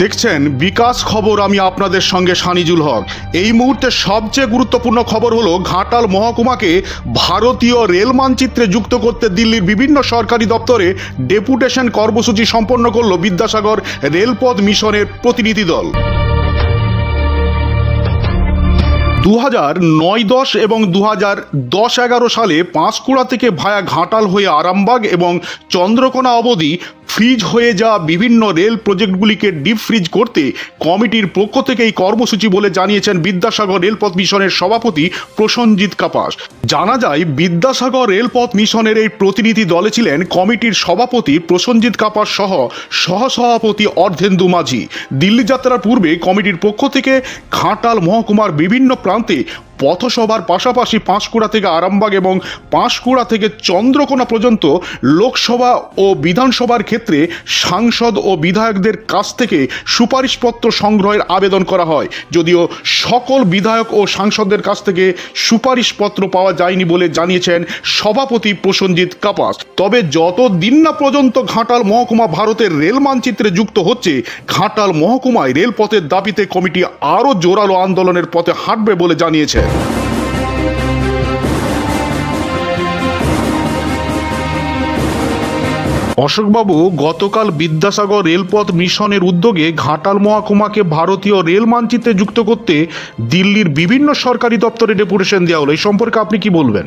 দেখছেন বিকাশ খবর আমি আপনাদের সঙ্গে সানিজুল হক। এই মুহূর্তে সবচেয়ে গুরুত্বপূর্ণ খবর হলো ঘাটাল মহকুমাকে ভারতীয় রেল মানচিত্রে যুক্ত করতে দিল্লির বিভিন্ন সরকারি দপ্তরে ডেপুটেশন কর্মসূচি সম্পন্ন করল বিদ্যাসাগর রেলপথ মিশনের প্রতিনিধি দল। দু হাজার নয় দশ এবং দু হাজার দশ এগারো সালে পাঁশকুড়া থেকে ভায়া ঘাটাল হয়ে আরামবাগ এবং চন্দ্রকোনা অবধি ফ্রিজ হয়ে যাওয়া বিভিন্ন রেল প্রজেক্টগুলিকে ডিপ ফ্রিজ করতে কমিটির পক্ষ থেকে এই কর্মসূচি বলে জানিয়েছেন বিদ্যাসাগর রেলপথ মিশনের সভাপতি প্রসঞ্জিৎ কাপাস। জানা যায়, বিদ্যাসাগর রেলপথ মিশনের এই প্রতিনিধি দলে ছিলেন কমিটির সভাপতি প্রসঞ্জিৎ কাপাস সহ সহসভাপতি অর্ধেন্দু মাঝি। দিল্লি যাত্রার পূর্বে কমিটির পক্ষ থেকে ঘাটাল মহকুমার বিভিন্ন প্রান্তে পথসভার পাশাপাশি পাঁশকুড়া থেকে আরামবাগ এবং পাঁশকুড়া থেকে চন্দ্রকোনা পর্যন্ত লোকসভা ও বিধানসভার ক্ষেত্রে সাংসদ ও বিধায়কদের কাছ থেকে সুপারিশপত্র সংগ্রহের আবেদন করা হয়। যদিও সকল বিধায়ক ও সাংসদদের কাছ থেকে সুপারিশপত্র পাওয়া যায়নি বলে জানিয়েছেন সভাপতি প্রসঞ্জিৎ কাপাস। তবে যত দিন না পর্যন্ত ঘাটাল মহকুমা ভারতের রেল মানচিত্রে যুক্ত হচ্ছে, ঘাটাল মহকুমায় রেলপথের দাবিতে কমিটি আরও জোরালো আন্দোলনের পথে হাঁটবে বলে জানিয়েছে অশোকবাবু, গতকাল বিদ্যাসাগর রেলপথ মিশনের উদ্যোগে ঘাটাল মহাকুমাকে ভারতীয় রেল মানচিত্রে যুক্ত করতে দিল্লির বিভিন্ন সরকারি দপ্তরে ডেপুটেশন দেওয়া হলো। এই সম্পর্কে আপনি কি বলবেন?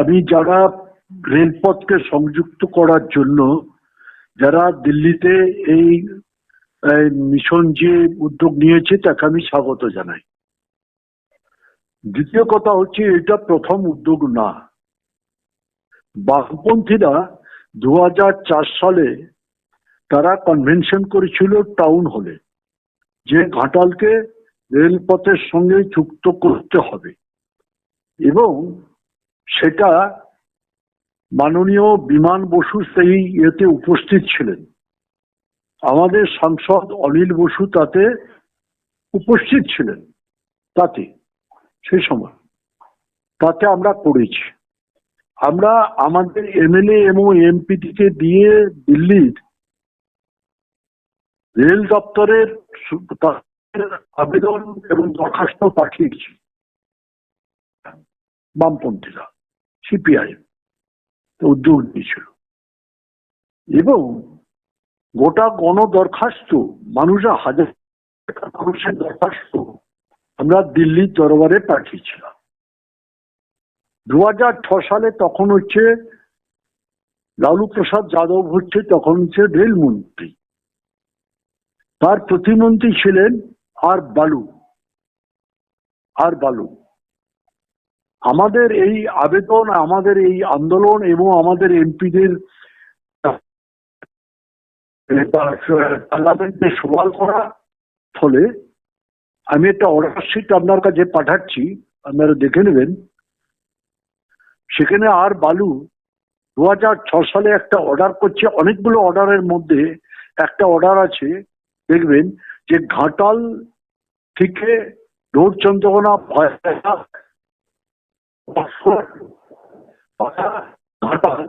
আমি যারা রেলপথকে সংযুক্ত করার জন্য, যারা দিল্লিতে এই মিশন যে উদ্যোগ নিয়েছে, তাকে আমি স্বাগত জানাই। দ্বিতীয় কথা হচ্ছে, এটা প্রথম উদ্যোগ না। বামপন্থীরা দু সালে তারা কনভেনশন করেছিল টাউন হলে যে ঘাটালকে রেলপথের সঙ্গে যুক্ত করতে হবে। এবং সেটা মাননীয় বিমান বসু সেই ইয়েতে উপস্থিত ছিলেন। আমাদের সাংসদ অনিল বসু তাতে উপস্থিত ছিলেন, তাতে। সেই সময়। তাতে আমরা করেছি। আমরা আমাদের এমএলএ এবং এমপিটিকে দিয়ে দিল্লির রেল দপ্তরের আবেদন এবং দরখাস্ত পাঠিয়েছি। বামপন্থীরা সিপিআই উদ্যোগ নিয়েছিল। এবং গোটা গণ দরখাস্ত মানুষরা হাজার মানুষের দরখাস্ত আমরা দিল্লির দরবারে পাঠিয়েছিলাম। দু সালে তখন হচ্ছে লালু প্রসাদ যাদব হচ্ছে, তখন হচ্ছে রেলমন্ত্রী। তার প্রতিমন্ত্রী ছিলেন আর বালু আর বালু। আমাদের এই আবেদন, আমাদের এই আন্দোলন এবং আমাদের এমপিদের পার্লামেন্টে সওয়াল করা ফলে আমি একটা অর্ডার শিট আপনার কাছে পাঠাচ্ছি আপনারা দেখে নেবেন। সেখানে আর বালু দু সালে একটা অর্ডার করছে, অনেকগুলো অর্ডারের মধ্যে একটা অর্ডার আছে, দেখবেন যে ঘাটাল থেকে দৌড় চন্দ্রকোনা ঘাটাল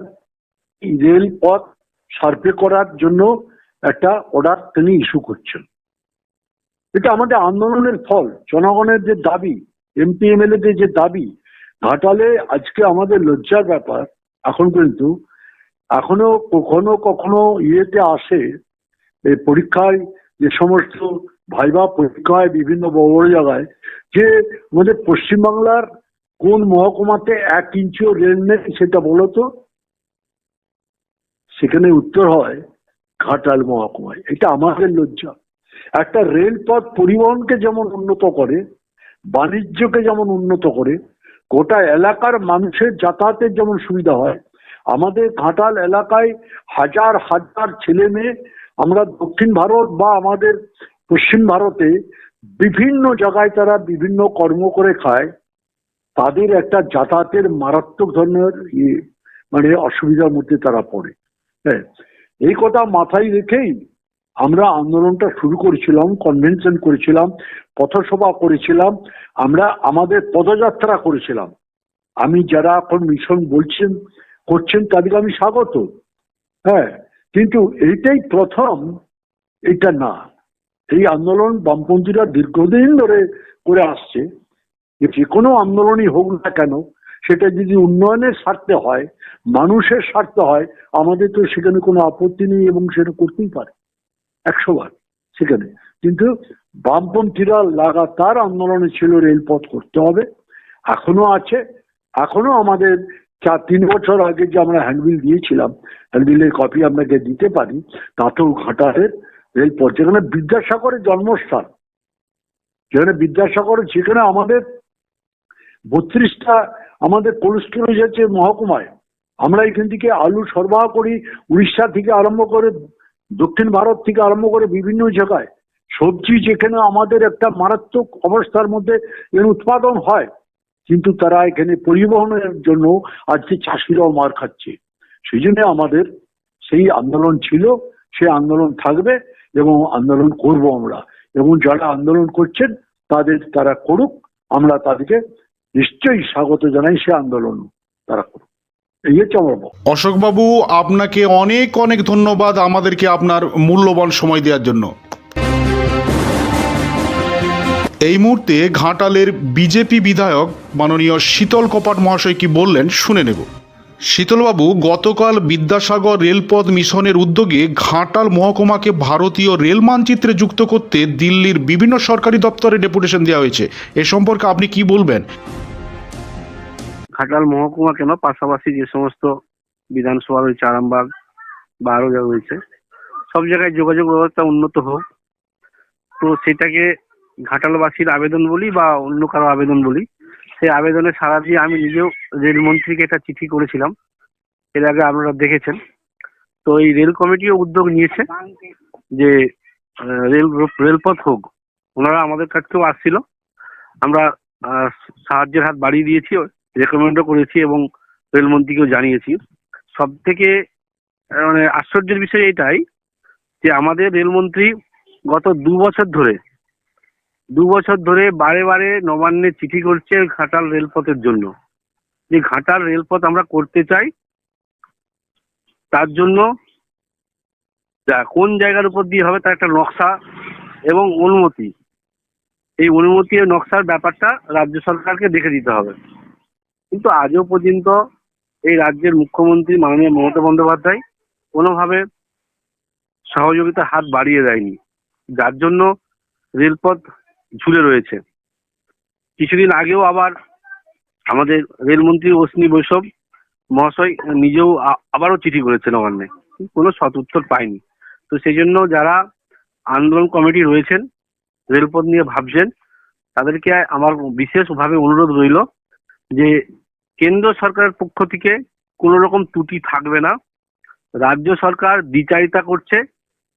রেলপথ সার্ভে করার জন্য একটা অর্ডার তিনি ইস্যু করছেন। এটা আমাদের আন্দোলনের ফল। জনগণের যে দাবি, এমপি, এমএলএদের যে দাবি, ঘাটালে আজকে আমাদের লজ্জার ব্যাপার। এখন কিন্তু, এখনও কখনো কখনো ইয়েতে আসে এই পরীক্ষায় যে সমস্ত ভাইবা পরীক্ষায় বিভিন্ন বড় বড় জায়গায়, যে আমাদের পশ্চিমবাংলার কোন মহকুমাতে এক ইঞ্চিও রেল নেই সেটা বলো তো। সেখানে উত্তর হয়, ঘাটাল মহকুমায়। এটা আমাদের লজ্জা। একটা রেলপথ পরিবহনকে যেমন উন্নত করে, বাণিজ্যকে যেমন উন্নত করে, গোটা এলাকার মানুষের যাতায়াতের যেমন সুবিধা হয়, আমাদের ঘাটাল এলাকায় হাজার হাজার ছেলে মেয়ে আমরা দক্ষিণ ভারত বা আমাদের পশ্চিম ভারতে বিভিন্ন জায়গায় তারা বিভিন্ন কর্ম করে খায়, তাদের একটা যাতায়াতের মারাত্মক ধরনের মানে অসুবিধার মধ্যে তারা পড়ে। হ্যাঁ এই কথা মাথায় রেখেই আমরা আন্দোলনটা শুরু করেছিলাম কনভেনশন করেছিলাম, পথসভা করেছিলাম, আমরা আমাদের পদযাত্রা করেছিলাম। আমি যারা এখন মিশন বলছেন, করছেন, তাদেরকে আমি স্বাগত। হ্যাঁ কিন্তু এইটাই প্রথম, এটা না। এই আন্দোলন বামপন্থীরা দীর্ঘদিন ধরে করে আসছে। যে কোনো আন্দোলনই হোক না কেন, সেটা যদি উন্নয়নের স্বার্থে হয়, মানুষের স্বার্থে হয়, আমাদের তো সেখানে কোনো আপত্তি নেই এবং সেটা করতেই পারে। একশো বার, সেখানে। কিন্তু বামপন্থীরা লাগাতার আন্দোলনে ছিল, রেলপথ করতে হবে। এখনও আছে, এখনও আমাদের চার, তিন বছর আগে যে আমরা হ্যান্ডবিল দিয়েছিলাম হ্যান্ডবিলের কপি আপনাকে দিতে পারি, তাতেও ঘাটালের রেলপথ, যেখানে বিদ্যাসাগরের জন্মস্থান। যেখানে বিদ্যাসাগর সেখানে আমাদের বত্রিশটা, আমাদের কোল্ড স্টোরেজ আছে মহকুমায়। আমরা এখান থেকে আলু সরবরাহ করি, উড়িষ্যা থেকে আরম্ভ করে দক্ষিণ ভারত থেকে আরম্ভ করে বিভিন্ন জায়গায় সবজি যেখানে আমাদের একটা মারাত্মক অবস্থার মধ্যে এর উৎপাদন হয়, কিন্তু তারা এখানে পরিবহনের জন্য আজকে চাষিরাও মার খাচ্ছে। সেই জন্য আমাদের সেই আন্দোলন ছিল সেই আন্দোলন থাকবে এবং আন্দোলন করব আমরা। এবং যারা আন্দোলন করছেন, তাদের তারা করুক, আমরা তাদেরকে নিশ্চয়ই স্বাগত জানাই সে আন্দোলন তারা করুক এই হচ্ছে আমার বক্তব্য। অশোকবাবু, আপনাকে অনেক অনেক ধন্যবাদ আমাদেরকে আপনার মূল্যবান সময় দেওয়ার জন্য। এই মুহূর্তে ঘাটালের বিজেপি বিধায়ক মাননীয় শীতল কপাট মহাশয় কি বললেন শুনে নেব। শীতলবাবু, গতকাল বিদ্যাসাগর রেলপথ মিশনের উদ্যোগে ঘাটাল মহকুমাকে ভারতীয় রেল মানচিত্রে যুক্ত করতে দিল্লির বিভিন্ন সরকারি দপ্তরে ডেপুটেশন দেওয়া হয়েছে। এ সম্পর্কে আপনি কি বলবেন? ঘাটাল মহকুমা কেন? পাশাপাশি যে সমস্ত বিধানসভা রয়েছে আরামবাগ বা আরও যা রয়েছে, সব জায়গায় যোগাযোগ ব্যবস্থা উন্নত হোক। তো সেটাকে ঘাটালবাসীর আবেদন বলি বা অন্য কারও আবেদন বলি, সেই আবেদনে সারা দিয়ে আমি নিজেও রেলমন্ত্রীকে একটা চিঠি করেছিলাম। এর আগে আপনারা দেখেছেন। তো এই রেল কমিটিও উদ্যোগ নিয়েছে যে রেল রেলপথ হোক, ওনারা আমাদের কাছেও আসছিল। আমরা সাহায্যের হাত বাড়িয়ে দিয়েছি। রেকমেন্ডও করেছি এবং রেলমন্ত্রীকেও জানিয়েছি। সব থেকে মানে আশ্চর্যের বিষয় এটাই যে আমাদের রেলমন্ত্রী গত দু বছর ধরে, দু বছর ধরে বারে বারে নবান্নে চিঠি করছে ঘাটাল রেলপথের জন্য। যে ঘাটাল রেলপথ আমরা করতে চাই, তার জন্য কোন জায়গার উপর দিয়ে হবে তার একটা নকশা এবং অনুমতি। এই অনুমতি নকশার ব্যাপারটা রাজ্য সরকারকে দেখে দিতে হবে। কিন্তু আজও পর্যন্ত এই রাজ্যের মুখ্যমন্ত্রী মাননীয় মমতা বন্দ্যোপাধ্যায় কোনোভাবে সহযোগিতার হাত বাড়িয়ে দেয়নি। যার জন্য রেলপথ ঝুলে রয়েছে। কিছুদিন আগেও আবার আমাদের রেলমন্ত্রী অশ্বিনী বৈষ্ণব মহাশয় নিজেও আবারও চিঠি করেছেন নবান্নে কোনো সৎ উত্তর পায়নি। তো সেই জন্য যারা আন্দোলন কমিটি রয়েছেন, রেলপথ নিয়ে ভাবছেন, তাদেরকে আমার বিশেষভাবে অনুরোধ রইল যে কেন্দ্র সরকারের পক্ষ থেকে কোনো রকম ত্রুটি থাকবে না। রাজ্য সরকার দ্বিচারিতা করছে,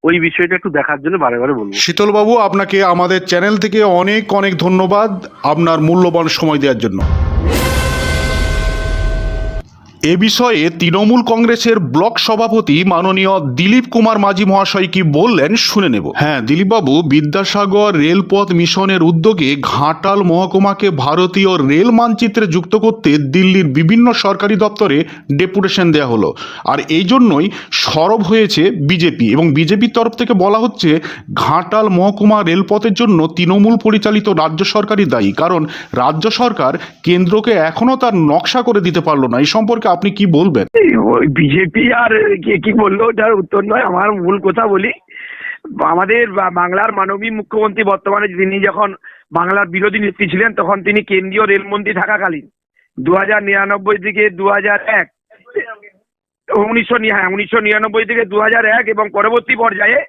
ওই বিষয়টা একটু দেখার জন্য বারে বারে বলব। শীতলবাবু, আপনাকে আমাদের চ্যানেল থেকে অনেক অনেক ধন্যবাদ আপনার মূল্যবান সময় দেওয়ার জন্য। এ বিষয়ে তৃণমূল কংগ্রেসের ব্লক সভাপতি মাননীয় দিলীপ কুমার মাঝি মহাশয় কি বললেন শুনে নেব। হ্যাঁ দিলীপবাবু, বিদ্যাসাগর রেলপথ মিশনের উদ্যোগে ঘাটাল মহকুমাকে ভারতীয় রেল মানচিত্রে যুক্ত করতে দিল্লির বিভিন্ন সরকারি দপ্তরে ডেপুটেশন দেওয়া হলো। আর এই জন্যই সরব হয়েছে বিজেপি এবং বিজেপির তরফ থেকে বলা হচ্ছে ঘাটাল মহকুমা রেলপথের জন্য তৃণমূল পরিচালিত রাজ্য সরকারই দায়ী। কারণ রাজ্য সরকার কেন্দ্রকে এখনও তার নকশা করে দিতে পারল না। এই সম্পর্কে আপনি কি বলবেন? ওই বিজেপি আর কে কি বলল, ওটার উত্তর নয়, আমার মূল কথা বলি। আমাদের বাংলার মাননীয় মুখ্যমন্ত্রী বর্তমানে তিনি যখন বাংলার বিরোধী নেত্রী ছিলেন, তখন তিনি কেন্দ্রীয় রেলমন্ত্রী থাকাকালীন দু হাজার নিরানব্বই থেকে দু হাজার এক, উনিশশো হ্যাঁ উনিশশো নিরানব্বই থেকে দু হাজার এক এবং পরবর্তী পর্যায়ে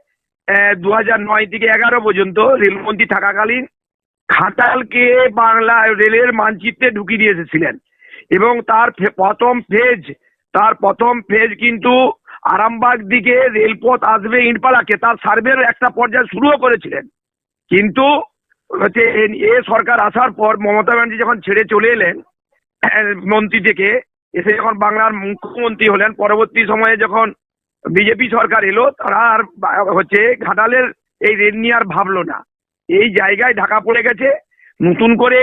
দু হাজার নয় থেকে এগারো পর্যন্ত রেলমন্ত্রী থাকাকালীন ঘাটালকে বাংলা রেলের মানচিত্রে ঢুকিয়ে দিয়ে এসেছিলেন। এবং তার প্রথম ফেজ, তার প্রথম ফেজ কিন্তু আরামবাগ দিকে রেলপথ আসবে ইটপাড়াকে। তার সার্ভের একটা পর্যায়ে শুরুও করেছিলেন। কিন্তু হচ্ছে এ সরকার আসার পর মমতা ব্যানার্জি যখন ছেড়ে চলে এলেন মন্ত্রী থেকে, এসে যখন বাংলার মুখ্যমন্ত্রী হলেন, পরবর্তী সময়ে যখন বিজেপি সরকার এলো, তারা আর হচ্ছে ঘাটালের এই রেল নিয়ে আর ভাবলো না। এই জায়গায় ঢাকা পড়ে গেছে, নতুন করে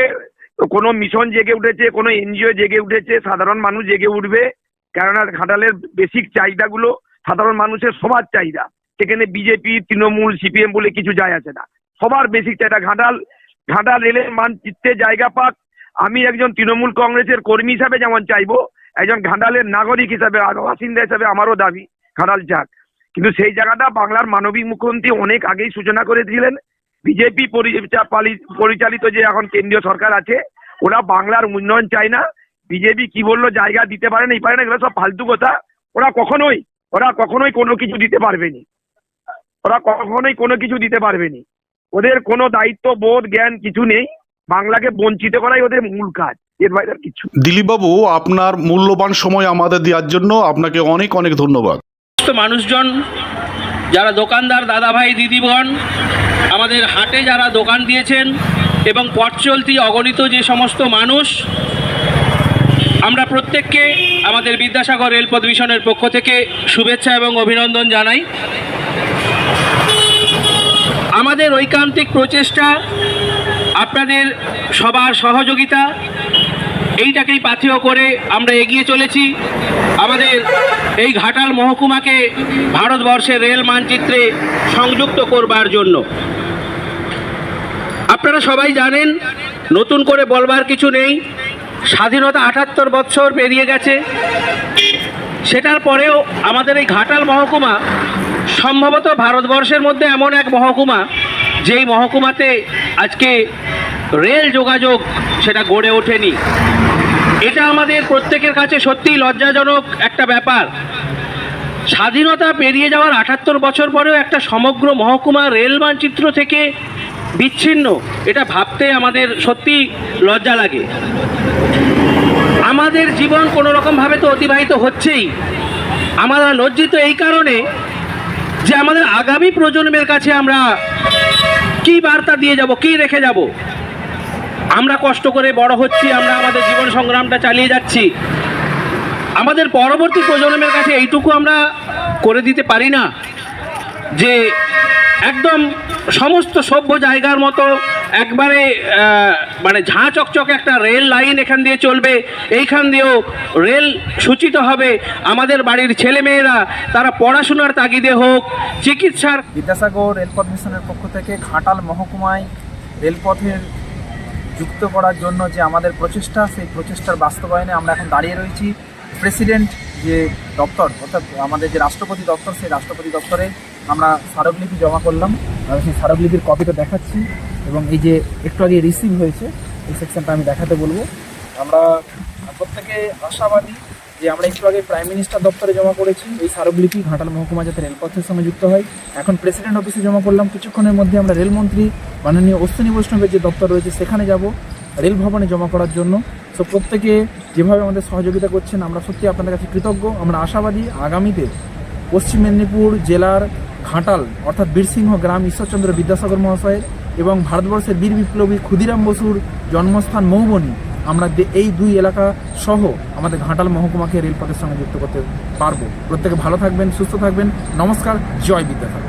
কোনো মিশন জেগে উঠেছে, কোনো এনজিও জেগে উঠেছে, সাধারণ মানুষ জেগে উঠবে। কেননা ঘাটালের বেসিক চাহিদাগুলো সাধারণ মানুষের সবার চাহিদা। সেখানে বিজেপি তৃণমূল সিপিএম বলে কিছু যায় আছে না। সবার বেসিক চাহিদা। ঘাটাল ঘাটাল রেলের মানচিত্রে জায়গা পাক। আমি একজন তৃণমূল কংগ্রেসের কর্মী হিসাবে যেমন চাইব, একজন ঘাটালের নাগরিক হিসাবে বাসিন্দা হিসাবে আমারও দাবি, ঘাটাল যাক। কিন্তু সেই জায়গাটা বাংলার মানবিক মুখ্যমন্ত্রী অনেক আগেই সূচনা করেছিলেন বিজেপি পরিচালিত যে এখন কেন্দ্রীয় সরকার আছে ওরা বাংলার উন্নয়ন চায় না। বিজেপি কি বলল জায়গা দিতে পারে না এই পারে না এগুলো সব ফালতু কথা। ওরা কখনোই ওরা কখনোই কোনো কিছু দিতে পারবেনি ওরা কখনোই কোনো কিছু দিতে পারবেনি ওদের কোনো দায়িত্ব বোধ জ্ঞান কিছু নেই। বাংলাকে বঞ্চিত করাই ওদের মূল কাজ এর বাইরে আর কিছু দিলীপবাবু আপনার মূল্যবান সময় আমাদের দেওয়ার জন্য আপনাকে অনেক অনেক ধন্যবাদ। মানুষজন যারা দোকানদার দাদাভাই দিদিগণ আমাদের হাটে যারা দোকান দিয়েছেন এবং পথ চলতি অগণিত যে সমস্ত মানুষ, আমরা প্রত্যেককে আমাদের বিদ্যাসাগর রেলপথ মিশনের পক্ষ থেকে শুভেচ্ছা এবং অভিনন্দন জানাই। আমাদের ঐকান্তিক প্রচেষ্টা, আপনাদের সবার সহযোগিতা এইটাকেই পাথেয় করে আমরা এগিয়ে চলেছি। আমাদের এই ঘাটাল মহকুমাকে ভারতবর্ষের রেল মানচিত্রে সংযুক্ত করবার জন্য। আপনারা সবাই জানেন, নতুন করে বলবার কিছু নেই। স্বাধীনতা আটাত্তর বৎসর পেরিয়ে গেছে। সেটার পরেও আমাদের এই ঘাটাল মহকুমা সম্ভবত ভারতবর্ষের মধ্যে এমন এক মহকুমা, যেই মহকুমাতে আজকে রেল যোগাযোগ সেটা গড়ে ওঠেনি। এটা আমাদের প্রত্যেকের কাছে সত্যিই লজ্জাজনক একটা ব্যাপার। স্বাধীনতা পেরিয়ে যাওয়ার আটাত্তর বছর পরেও একটা সমগ্র মহকুমা রেল মানচিত্র থেকে বিচ্ছিন্ন। এটা ভাবতে আমাদের সত্যি লজ্জা লাগে। আমাদের জীবন কোনো রকমভাবে তো অতিবাহিত হচ্ছেই। আমরা লজ্জিত এই কারণে যে আমাদের আগামী প্রজন্মের কাছে আমরা কি বার্তা দিয়ে যাব, কি রেখে যাব? আমরা কষ্ট করে বড় হচ্ছি, আমরা আমাদের জীবন সংগ্রামটা চালিয়ে যাচ্ছি। আমাদের পরবর্তী প্রজন্মের কাছে এইটুকু আমরা করে দিতে পারি না যে একদম সমস্ত সভ্য জায়গার মতো একবারে মানে ঝাঁ চকচকে একটা রেল লাইন এখান দিয়ে চলবে, এইখান দিয়েও রেল সূচিত হবে। আমাদের বাড়ির ছেলেমেয়েরা, তারা পড়াশোনার তাগিদে হোক, চিকিৎসার বিদ্যাসাগর রেলপথ মিশনের পক্ষ থেকে ঘাটাল মহকুমায় রেলপথের যুক্ত করার জন্য যে আমাদের প্রচেষ্টা, সেই প্রচেষ্টার বাস্তবায়নে আমরা এখন দাঁড়িয়ে রয়েছি। প্রেসিডেন্ট যে দপ্তর, অর্থাৎ আমাদের যে রাষ্ট্রপতি দপ্তর, সেই রাষ্ট্রপতি দপ্তরে আমরা স্মারকলিপি জমা করলাম। আমি সেই স্মারকলিপির কপিটা দেখাচ্ছি এবং এই যে একটু আগে রিসিভ হয়েছে, এই সেকশনটা আমি দেখাতে বলব। আমরা প্রত্যেকে আশাবাদী যে আমরা একটু আগে প্রাইম মিনিস্টার দপ্তরে জমা করেছি, এই স্মারকলিপি ঘাটাল মহকুমা যাতে রেলপথের সঙ্গে যুক্ত হয়। এখন প্রেসিডেন্ট অফিসে জমা করলাম, কিছুক্ষণের মধ্যে আমরা রেলমন্ত্রী মাননীয় অশ্বিনী বৈষ্ণবের যে দপ্তর রয়েছে, সেখানে যাব রেল ভবনে জমা করার জন্য। সো প্রত্যেকে যেভাবে আমাদের সহযোগিতা করছেন, আমরা সত্যি আপনাদের কাছে কৃতজ্ঞ। আমরা আশাবাদী আগামীতে পশ্চিম মেদিনীপুর জেলার ঘাটাল, অর্থাৎ বীরসিংহ গ্রাম, ঈশ্বরচন্দ্র বিদ্যাসাগর মহাশয়ের এবং ভারতবর্ষের বীর বিপ্লবী ক্ষুদিরাম বসুর জন্মস্থান মৌবনী আমরা এই দুই এলাকা সহ আমাদের ঘাটাল মহকুমাকে রেলপথের সঙ্গে যুক্ত করতে পারব। প্রত্যেকে ভালো থাকবেন, সুস্থ থাকবেন। নমস্কার, জয় বিদ্যাসাগর।